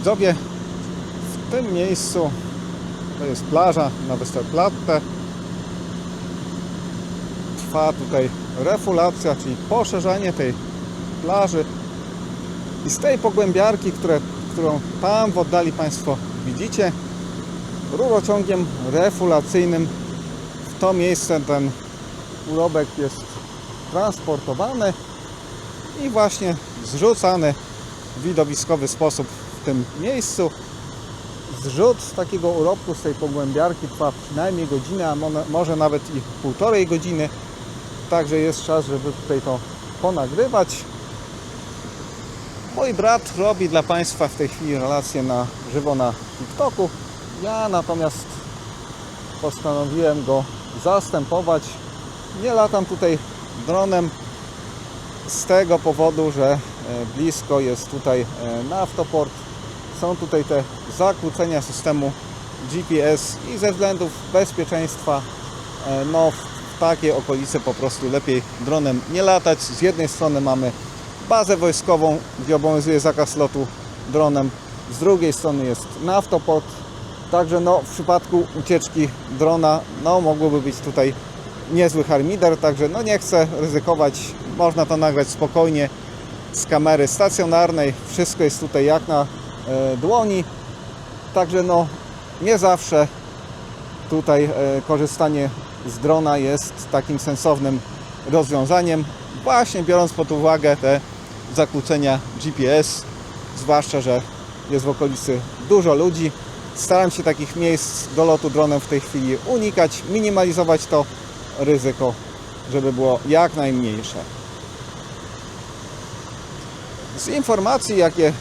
Widzowie, w tym miejscu to jest plaża na Westerplatte. Trwa tutaj refulacja, czyli poszerzanie tej plaży. I z tej pogłębiarki, które, którą tam w oddali Państwo widzicie, rurociągiem refulacyjnym w to miejsce ten urobek jest transportowany i właśnie zrzucany w widowiskowy sposób w tym miejscu. Zrzut takiego urobku z tej pogłębiarki trwa przynajmniej godzinę, a mo- może nawet i półtorej godziny. Także jest czas, żeby tutaj to ponagrywać. Mój brat robi dla Państwa w tej chwili relację na żywo na TikToku. Ja natomiast postanowiłem go zastępować. Nie latam tutaj dronem z tego powodu, że e, blisko jest tutaj e, naftoport. Są tutaj te zakłócenia systemu GPS i ze względów bezpieczeństwa e, no, w takiej okolicy po prostu lepiej dronem nie latać. Z jednej strony mamy bazę wojskową, gdzie obowiązuje zakaz lotu dronem. Z drugiej strony jest naftoport. Także no, w przypadku ucieczki drona no, mogłoby być tutaj niezły harmider, także no nie chcę ryzykować. Można to nagrać spokojnie z kamery stacjonarnej. Wszystko jest tutaj jak na dłoni. Także no nie zawsze tutaj e, korzystanie z drona jest takim sensownym rozwiązaniem, właśnie biorąc pod uwagę te zakłócenia GPS, zwłaszcza, że jest w okolicy dużo ludzi. Staram się takich miejsc do lotu dronem w tej chwili unikać, minimalizować to ryzyko, żeby było jak najmniejsze. Z informacji, jakie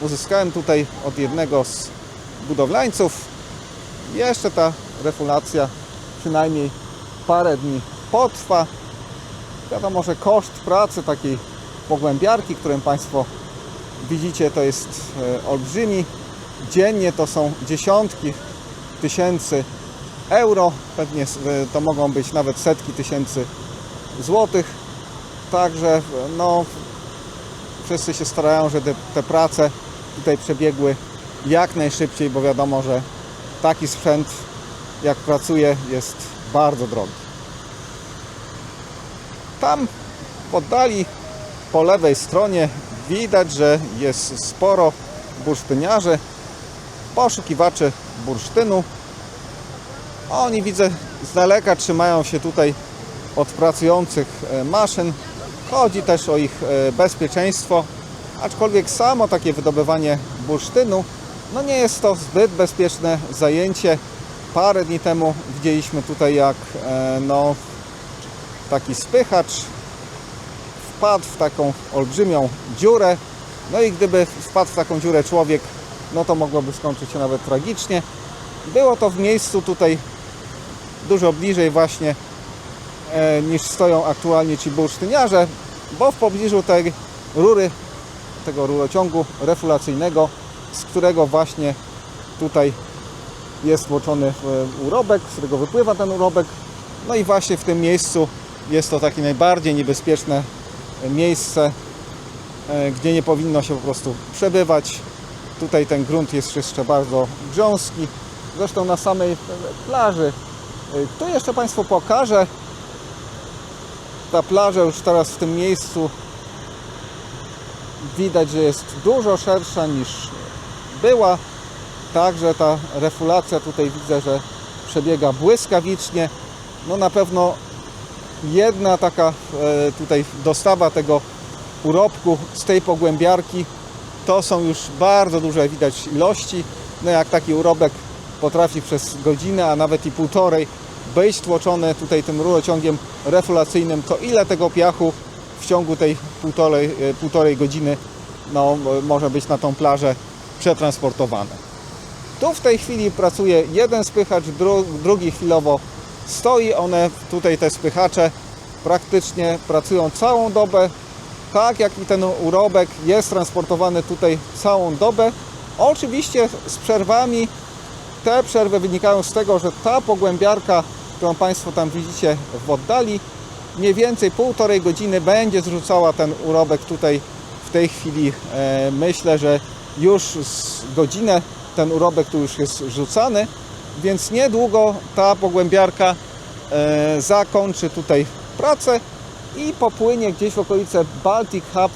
uzyskałem tutaj od jednego z budowlańców, jeszcze ta refulacja przynajmniej parę dni potrwa. Wiadomo, że koszt pracy takiej pogłębiarki, którą Państwo widzicie, to jest e, olbrzymi. Dziennie to są dziesiątki tysięcy euro, pewnie e, to mogą być nawet setki tysięcy złotych. Także e, no, wszyscy się starają, żeby te prace tutaj przebiegły jak najszybciej, bo wiadomo, że taki sprzęt jak pracuje jest bardzo drogi. Tam w oddali po lewej stronie widać, że jest sporo bursztyniarzy, poszukiwaczy bursztynu. Oni widzę z daleka trzymają się tutaj od pracujących e, maszyn. Chodzi też o ich e, bezpieczeństwo, aczkolwiek samo takie wydobywanie bursztynu no nie jest to zbyt bezpieczne zajęcie. Parę dni temu widzieliśmy tutaj jak e, no, taki spychacz wpadł w taką olbrzymią dziurę. No i gdyby wpadł w taką dziurę człowiek, no to mogłoby skończyć się nawet tragicznie. Było to w miejscu tutaj dużo bliżej właśnie e, niż stoją aktualnie ci bursztyniarze, bo w pobliżu tej rury, tego rurociągu refulacyjnego, z którego właśnie tutaj jest włoczony e, urobek, z którego wypływa ten urobek. No i właśnie w tym miejscu jest to takie najbardziej niebezpieczne miejsce, e, gdzie nie powinno się po prostu przebywać. Tutaj ten grunt jest jeszcze bardzo grząski. Zresztą na samej plaży. E, Tu jeszcze Państwu pokażę. Ta plaża już teraz w tym miejscu widać, że jest dużo szersza niż była. Także ta refulacja tutaj widzę, że przebiega błyskawicznie. No na pewno jedna taka e, tutaj dostawa tego urobku z tej pogłębiarki to są już bardzo duże widać ilości. No jak taki urobek potrafi przez godzinę, a nawet i półtorej być tłoczony tutaj tym rurociągiem refulacyjnym, to ile tego piachu w ciągu tej półtorej, e, półtorej godziny no, może być na tą plażę przetransportowane. Tu w tej chwili pracuje jeden spychacz, dru, drugi chwilowo stoi. One tutaj te spychacze praktycznie pracują całą dobę. Tak jak i ten urobek jest transportowany tutaj całą dobę. Oczywiście z przerwami. Te przerwy wynikają z tego, że ta pogłębiarka, którą Państwo tam widzicie w oddali, mniej więcej półtorej godziny będzie zrzucała ten urobek tutaj w tej chwili. E, myślę, że już z godzinę ten urobek tu już jest rzucany, więc niedługo ta pogłębiarka e, zakończy tutaj pracę i popłynie gdzieś w okolice Baltic Hub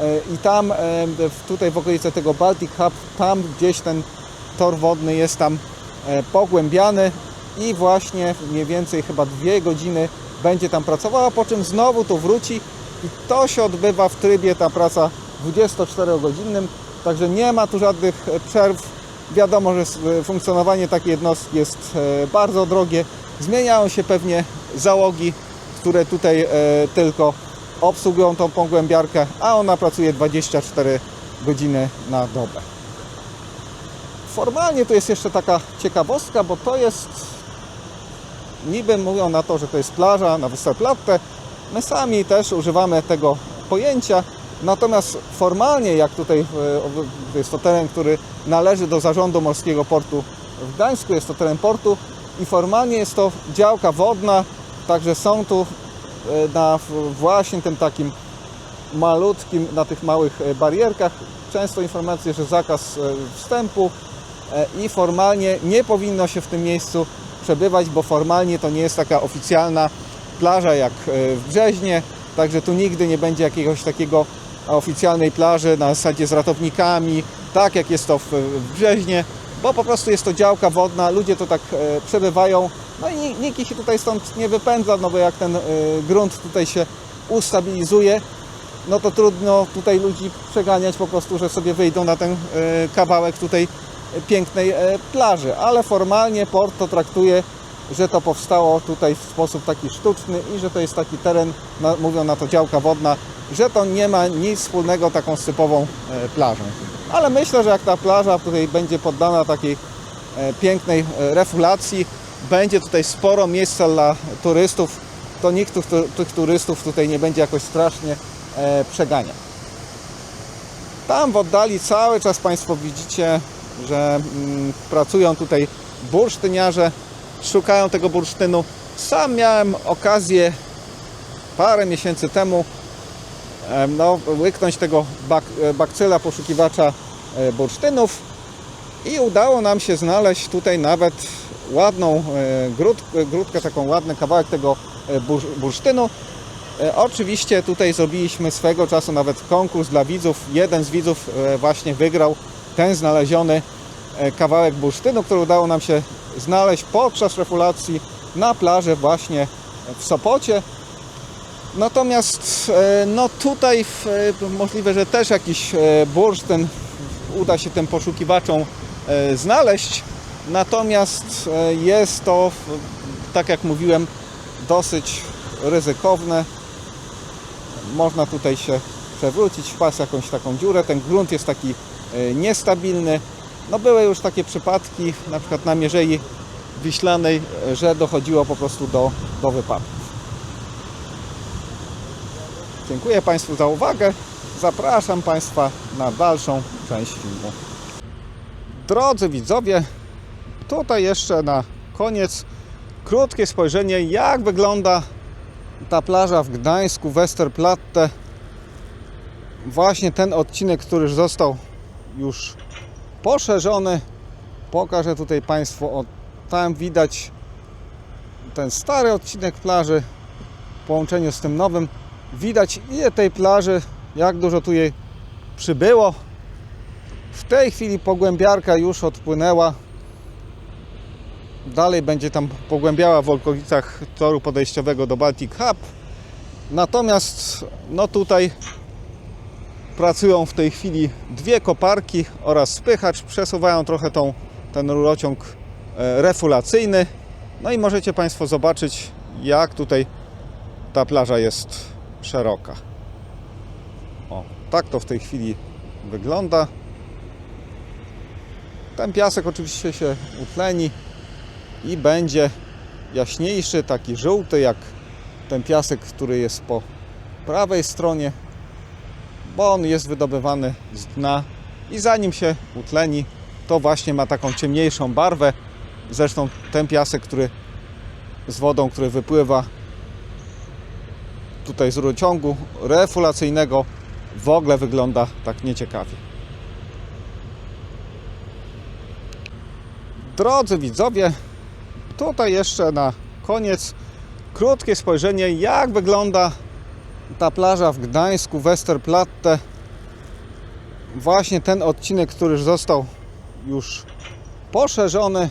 e, i tam e, tutaj w okolice tego Baltic Hub, tam gdzieś ten tor wodny jest tam e, pogłębiany i właśnie mniej więcej chyba dwie godziny będzie tam pracowała, po czym znowu tu wróci i to się odbywa w trybie ta praca 24-godzinnym, także nie ma tu żadnych e, przerw. Wiadomo, że e, funkcjonowanie takiej jednostki jest e, bardzo drogie. Zmieniają się pewnie załogi, które tutaj tylko obsługują tą pogłębiarkę, a ona pracuje 24 godziny na dobę. Formalnie to jest jeszcze taka ciekawostka, bo to jest niby mówią na to, że to jest plaża na Westerplatte. My sami też używamy tego pojęcia, natomiast formalnie, jak tutaj jest to teren, który należy do zarządu Morskiego Portu w Gdańsku, jest to teren portu i formalnie jest to działka wodna, także są tu e, na właśnie tym takim malutkim, na tych małych e, barierkach często informacje, że zakaz e, wstępu i formalnie nie powinno się w tym miejscu przebywać, bo formalnie to nie jest taka oficjalna plaża jak e, w Brzeźnie, także tu nigdy nie będzie jakiegoś takiego oficjalnej plaży na zasadzie z ratownikami, tak jak jest to w, Brzeźnie, bo po prostu jest to działka wodna, ludzie to tak e, przebywają, no i ni- nikt się tutaj stąd nie wypędza, no bo jak ten e, grunt tutaj się ustabilizuje, no to trudno tutaj ludzi przeganiać po prostu, że sobie wyjdą na ten kawałek tutaj pięknej e, plaży, ale formalnie port to traktuje, że to powstało tutaj w sposób taki sztuczny i że to jest taki teren, mówią na to działka wodna, że to nie ma nic wspólnego taką z typową e, plażą. Ale myślę, że jak ta plaża tutaj będzie poddana takiej e, pięknej refulacji, będzie tutaj sporo miejsca dla turystów, to nikt tych, turystów tutaj nie będzie jakoś strasznie e, przegania. Tam w oddali cały czas Państwo widzicie, że mm, pracują tutaj bursztyniarze, szukają tego bursztynu. Sam miałem okazję parę miesięcy temu em, no, łyknąć tego bak, e, bakcyla poszukiwacza e, bursztynów i udało nam się znaleźć tutaj nawet ładną e, gród, grudkę, taką ładny kawałek tego bursz, bursztynu. Oczywiście tutaj zrobiliśmy swego czasu nawet konkurs dla widzów. Jeden z widzów właśnie wygrał ten znaleziony e, kawałek bursztynu, który udało nam się znaleźć podczas refulacji na plaży właśnie w Sopocie. Natomiast e, no tutaj e, możliwe, że też jakiś bursztyn uda się tym poszukiwaczom znaleźć. Natomiast jest to, tak jak mówiłem, dosyć ryzykowne. Można tutaj się przewrócić, wpaść jakąś taką dziurę. Ten grunt jest taki niestabilny. No były już takie przypadki, na przykład na Mierzei Wiślanej, e, że dochodziło po prostu do, do wypadków. Dziękuję Państwu za uwagę. Zapraszam Państwa na dalszą część filmu. Drodzy widzowie, tutaj jeszcze na koniec krótkie spojrzenie, jak wygląda ta plaża w Gdańsku, Westerplatte. Właśnie ten odcinek, który już został już poszerzony. Pokażę tutaj Państwu, o, tam widać ten stary odcinek plaży w połączeniu z tym nowym. Widać ile tej plaży, jak dużo tu jej przybyło. W tej chwili pogłębiarka już odpłynęła. Dalej będzie tam pogłębiała w okolicach toru podejściowego do Baltic Hub. Natomiast no tutaj pracują w tej chwili dwie koparki oraz spychacz. Przesuwają trochę tą, ten rurociąg e, refulacyjny. No i możecie Państwo zobaczyć jak tutaj ta plaża jest szeroka. O, tak to w tej chwili wygląda. Ten piasek oczywiście się utleni i będzie jaśniejszy, taki żółty jak ten piasek, który jest po prawej stronie, bo on jest wydobywany z dna i zanim się utleni, to właśnie ma taką ciemniejszą barwę. Zresztą ten piasek, który z wodą, który wypływa tutaj z rurociągu refulacyjnego w ogóle wygląda tak nieciekawie. Drodzy widzowie, tutaj jeszcze na koniec krótkie spojrzenie, jak wygląda ta plaża w Gdańsku, Westerplatte. Właśnie ten odcinek, który został już poszerzony.